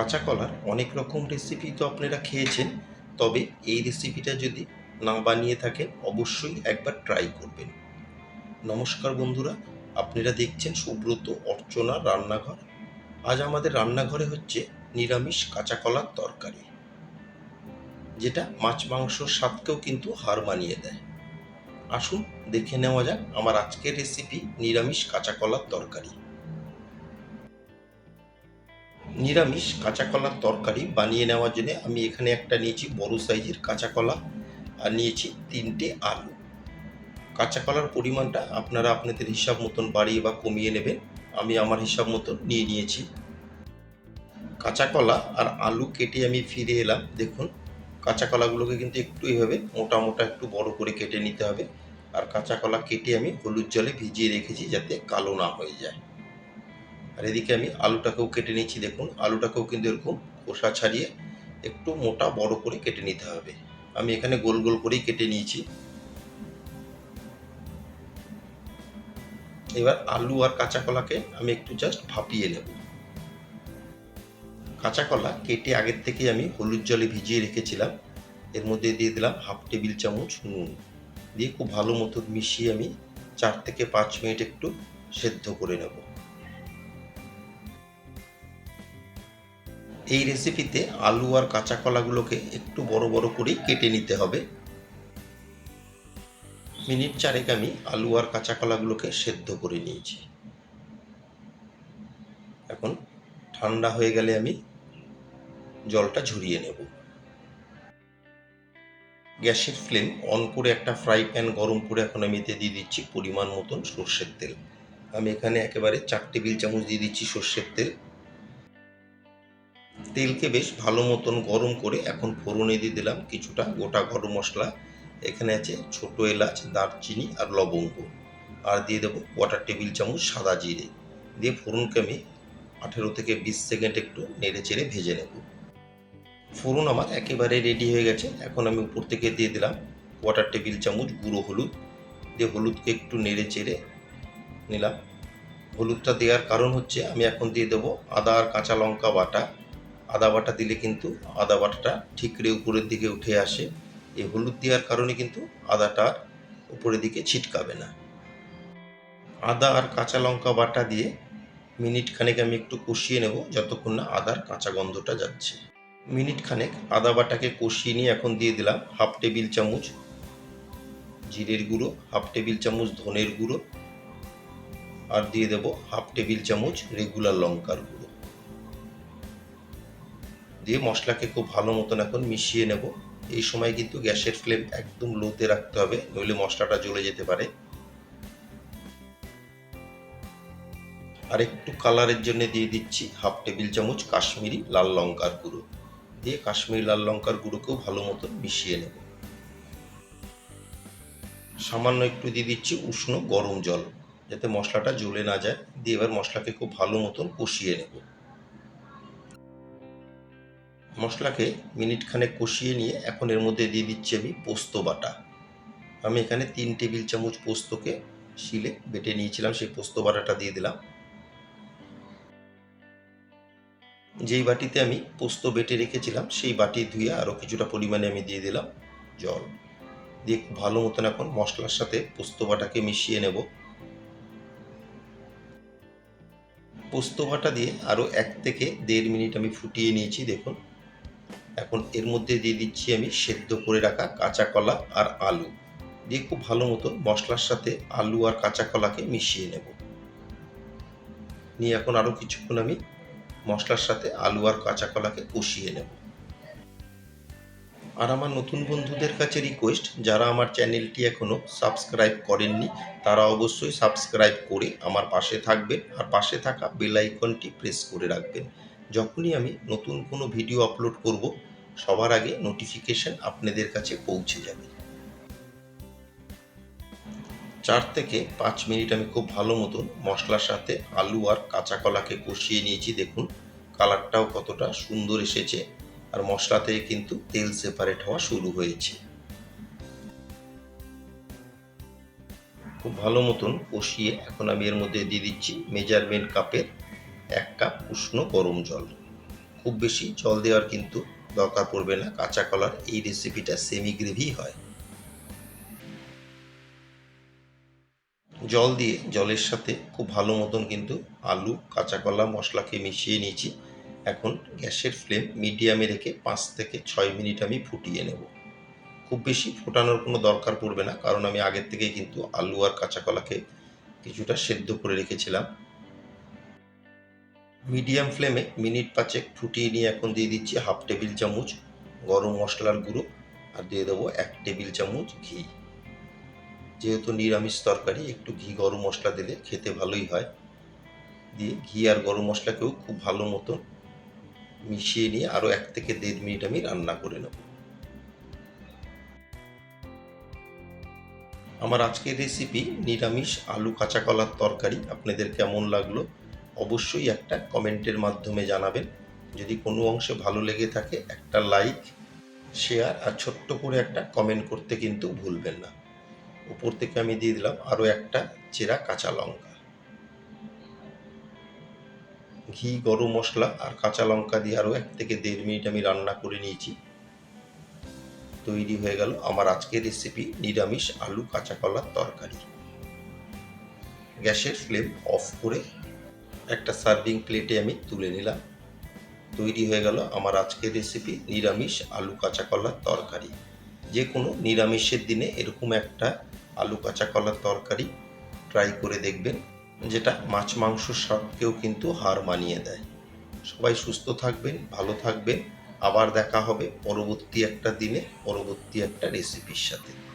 কাঁচা কলার অনেক রকম রেসিপি তো আপনারা খেয়েছেন, তবে এই রেসিপিটা যদি না বানিয়ে থাকেন, অবশ্যই একবার ট্রাই করবেন। নমস্কার বন্ধুরা, আপনারা দেখছেন সুব্রত অর্চনা রান্নাঘর। আজ আমাদের রান্নাঘরে হচ্ছে নিরামিষ কাঁচা কলার তরকারি, যেটা মাছ মাংসর স্বাদকেও কিন্তু হার মানিয়ে দেয়। আসুন দেখে নেওয়া যাক আমার আজকের রেসিপি নিরামিষ কাঁচা কলার তরকারি। নিরামিষ কাঁচা কলার তরকারি বানিয়ে নেওয়ার জন্য আমি এখানে একটা নিয়েছি বড় সাইজের কাঁচা কলা আর নিয়েছি তিনটে আলু। কাঁচা কলার পরিমাণটা আপনারা আপনাদের হিসাব মতন বাড়িয়ে বা কমিয়ে নেবেন। আমি আমার হিসাব মতন নিয়ে নিয়েছি। কাঁচা কলা আর আলু কেটে আমি ফিরে এলাম। দেখুন কাঁচা কলাগুলোকে কিন্তু একটু এইভাবে মোটা মোটা একটু বড় করে কেটে নিতে হবে। আর কাঁচা কলা কেটে আমি হলুদ জলে ভিজিয়ে রেখেছি যাতে কালো না হয়ে যায়। আর এদিকে আমি আলুটাকেও কেটে নিচ্ছি দেখুন। আলুটাকেও কিন্তু এরকম খোসা ছাড়িয়ে একটু মোটা বড় করে কেটে নিতে হবে। আমি এখানে গোল গোল করেই কেটে নিয়েছি। এবার আলু আর কাঁচা কলাকে আমি একটু জাস্ট ভাপিয়ে নেব। কাঁচা কলা কেটে আগের থেকে আমি হলুদ জলে ভিজিয়ে রেখেছিলাম। এর মধ্যে দিয়ে দিলাম হাফ টেবিল চামচ নুন। দিয়ে খুব ভালো মতো মিশিয়ে আমি চার থেকে পাঁচ মিনিট একটু সেদ্ধ করে নেব। এই রেসিপিতে আলু আর কাঁচা কলাগুলোকে একটু বড় বড় করেই কেটে নিতে হবে। মিনিট চারেক আমি আলু আর কাঁচা কলাগুলোকে সেদ্ধ করে নিয়েছি। এখন ঠান্ডা হয়ে গেলে আমি জলটা ঝরিয়ে নেব। গ্যাসের ফ্লেম অন করে একটা ফ্রাই প্যান গরম করে এখন আমি এতে দিয়ে দিচ্ছি পরিমাণ মতন সর্ষের তেল। আমি এখানে একেবারে চার টেবিল চামচ দিয়ে দিচ্ছি সর্ষের তেল। তেলকে বেশ ভালো মতন গরম করে এখন ফোড়নে দিয়ে দিলাম কিছুটা গোটা গরম মশলা। এখানে আছে ছোট এলাচ, দারচিনি আর লবঙ্গ। আর দিয়ে দেবো কোয়াটার টেবিল চামচ সাদা জিরে। দিয়ে ফোড়নকে আমি আঠেরো থেকে বিশ সেকেন্ড একটু নেড়ে চেড়ে ভেজে নেব। ফোড়ন আমার একেবারে রেডি হয়ে গেছে। এখন আমি উপর থেকে দিয়ে দিলাম কোয়াটার টেবিল চামচ গুঁড়ো হলুদ। দিয়ে হলুদকে একটু নেড়ে চেড়ে নিলাম। হলুদটা দেওয়ার কারণ হচ্ছে আমি এখন দিয়ে দেবো আদা আর কাঁচা লঙ্কা বাটা। আদা বাটা দিলে কিন্তু আদা বাটাটা ঠিকরে উপরের দিকে উঠে আসে। এই হলুদ দেওয়ার কারণে কিন্তু আদাটা উপরের দিকে ছিটকাবে না। আদা আর কাঁচা লঙ্কা বাটা দিয়ে মিনিট খানেক আমি একটু কষিয়ে নেব যতক্ষণ না আদার কাঁচা গন্ধটা যাচ্ছে। মিনিট খানেক আদা বাটাকে কষিয়ে নিয়ে এখন দিয়ে দিলাম হাফ টেবিল চামচ জিরের গুঁড়ো, হাফ টেবিল চামচ ধনের গুঁড়ো আর দিয়ে দেব হাফ টেবিল চামচ রেগুলার লঙ্কার গুঁড়ো। দিয়ে মশলাকে খুব ভালো মতন এখন মিশিয়ে নেব। এই সময় কিন্তু গ্যাসের ফ্লেম একদম লোতে রাখতে হবে, নইলে মশলাটা জ্বলে যেতে পারে। আর একটু কালারের জন্য দিয়ে দিচ্ছি হাফ টেবিল চামচ কাশ্মীরি লাল লঙ্কার গুঁড়ো। দিয়ে কাশ্মীরি লাল লঙ্কার গুঁড়োকেও ভালো মতন মিশিয়ে নেব। সামান্য একটু দিয়ে দিচ্ছি উষ্ণ গরম জল, যাতে মশলাটা জ্বলে না যায়। দিয়ে এবার মশলাকে খুব ভালো মতন কষিয়ে নেব। মশলাকে মিনিট খানেক কষিয়ে নিয়ে এখন এর মধ্যে দিয়ে দিচ্ছি আমি পোস্ত বাটা। আমি এখানে তিন টেবিল চামচ পোস্তকে শিলে বেটে নিয়েছিলাম, সেই পোস্ত বাটাটা দিয়ে দিলাম। যেই বাটিতে আমি পোস্ত বেটে রেখেছিলাম, সেই বাটি ধুয়ে আরও কিছুটা পরিমাণে আমি দিয়ে দিলাম জল। দিয়ে খুব ভালো মতন এখন মশলার সাথে পোস্ত বাটাকে মিশিয়ে নেব। পোস্ত বাটা দিয়ে আরও এক থেকে দেড় মিনিট আমি ফুটিয়ে নিয়েছি, দেখুন। এখন এর মধ্যে দিয়ে দিচ্ছি আমি সেদ্ধ করে রাখা কাঁচা কলা আর আলু। দিয়ে খুব ভালো মতো মশলার সাথে আলু আর কাঁচা কলাকে মিশিয়ে নেব। নিয়ে এখন আরও কিছুক্ষণ আমি মশলার সাথে আলু আর কাঁচা কলাকে কষিয়ে নেব। আর আমার নতুন বন্ধুদের কাছে রিকোয়েস্ট যারা আমার চ্যানেলটি এখনও সাবস্ক্রাইব করেননি, তারা অবশ্যই সাবস্ক্রাইব করে আমার পাশে থাকবেন আর পাশে থাকা বেল আইকনটি প্রেস করে রাখবেন। যখনই আমি নতুন কোনো ভিডিও আপলোড করব সবার আগে নোটিফিকেশন আপনাদের কাছে পৌঁছে যাবে। চার থেকে পাঁচ মিনিট আমি খুব ভালো মতন মশলার সাথে আলু আর কাঁচা কলাকে কষিয়ে নিয়েছি, দেখুন। কালারটাও কতটা সুন্দর এসেছে আর মশলা থেকে কিন্তু তেল সেপারেট হওয়া শুরু হয়েছে। খুব ভালো মতন কষিয়ে এখন আমি এর মধ্যে দিয়ে দিচ্ছি মেজারমেন্ট কাপের এক কাপ উষ্ণ গরম জল। খুব বেশি জল দেওয়ার কিন্তু দরকার পড়বে না, কাঁচা কলার এই রেসিপিটা সেমি গ্রেভি হয়। জল দিয়ে, জলের সাথে খুব ভালো মতন কিন্তু আলু, কাঁচা কলা, মশলাকে মিশিয়ে নিয়েছি। এখন গ্যাসের ফ্লেম মিডিয়ামে রেখে পাঁচ থেকে ছয় মিনিট আমি ফুটিয়ে নেব। খুব বেশি ফোটানোর কোনো দরকার পড়বে না, কারণ আমি আগের থেকেই কিন্তু আলু আর কাঁচা কলাকে কিছুটা সেদ্ধ করে রেখেছিলাম। মিডিয়াম ফ্লেমে মিনিট পাঁচেক ফুটিয়ে নিয়ে এখন দিয়ে দিচ্ছি হাফ টেবিল চামচ গরম মশলার গুঁড়ো আর দিয়ে দেবো এক টেবিল চামচ ঘি। যেহেতু নিরামিষ তরকারি, একটু ঘি গরম মশলা দিলে খেতে ভালোই হয়। দিয়ে ঘি আর গরম মশলাকেও খুব ভালো মতো মিশিয়ে নিয়ে আরও এক থেকে দেড় মিনিট আমি রান্না করে নেব। আমার আজকের রেসিপি নিরামিষ আলু কাঁচা কলার তরকারি, আপনাদের কেমন লাগল? অবশ্যই একটা কমেন্টের মাধ্যমে জানাবেন। যদি কোনো অংশে ভালো লেগে থাকে, একটা লাইক, শেয়ার আর ছোট্ট করে একটা কমেন্ট করতে কিন্তু ভুলবেন না। উপর থেকে আমি দিয়ে দিলাম আরও একটা চেরা কাঁচা লঙ্কা। ঘি, গরম মশলা আর কাঁচা লঙ্কা দিয়ে আরও এক থেকে দেড় মিনিট আমি রান্না করে নিয়েছি। তৈরি হয়ে গেল আমার আজকের রেসিপি নিরামিষ আলু কাঁচা কলার তরকারি। গ্যাসের ফ্লেম অফ করে একটা সার্ভিং প্লেটে আমি তুলে নিলাম। তৈরি হয়ে গেল আমার আজকের রেসিপি নিরামিষ আলু কাঁচা কলার তরকারি। যে কোনো নিরামিষের দিনে এরকম একটা আলু কাঁচা কলার তরকারি ট্রাই করে দেখবেন, যেটা মাছ মাংসর স্বাদকেও কিন্তু হার মানিয়ে দেয়। সবাই সুস্থ থাকবেন, ভালো থাকবেন। আবার দেখা হবে পরবর্তী একটা দিনে, পরবর্তী একটা রেসিপির সাথে।